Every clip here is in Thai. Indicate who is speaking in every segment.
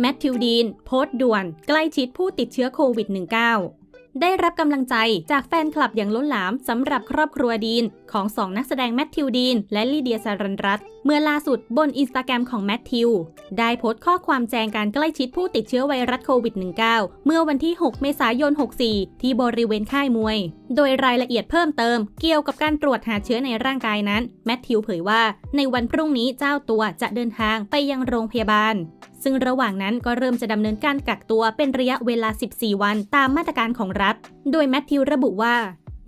Speaker 1: แมทธิวดีน โพสต์ด่วน ใกล้ชิดผู้ติดเชื้อโควิด -19 ได้รับกำลังใจจากแฟนคลับอย่างล้นหลามสำหรับครอบครัวดีน ของสองนักแสดงแมทธิวดีน และลีเดียสารันรัตเมื่อล่าสุดบนอินสตาแกรมของแมทธิว ได้โพสต์ข้อความแจ้งการใกล้ชิดผู้ติดเชื้อไวรัสโควิด -19 เมื่อวันที่ 6 เมษายน 64 ที่บริเวณค่ายมวย โดยรายละเอียดเพิ่มเติมเกี่ยวกับการตรวจหาเชื้อในร่างกายนั้น แมทธิวเผยว่า ในวันพรุ่งนี้เจ้าตัวจะเดินทางไปยังโรงพยาบาล ซึ่งระหว่างนั้นก็เริ่มจะดำเนินการกักตัวเป็นระยะเวลา 14 วันตามมาตรการของรัฐ โดยแมทธิวระบุว่า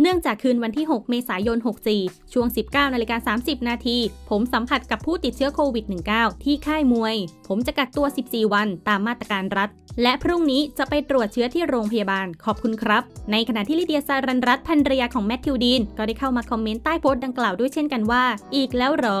Speaker 1: เนื่องจากคืนวันที่ 6 เมษายน 64 ช่วง 19นาฬิกา30 นาที ผมสัมผัสกับผู้ติดเชื้อโควิด -19 ที่ค่ายมวย ผมจะกักตัว 14 วันตามมาตรการรัฐ และพรุ่งนี้จะไปตรวจเชื้อที่โรงพยาบาล ขอบคุณครับ ในขณะที่ลิเดียซารันรัตน์ภรรยาของแมทธิวดีน ก็ได้เข้ามาคอมเมนต์ใต้โพสต์ดังกล่าวด้วยเช่นกันว่า อีกแล้วเหรอ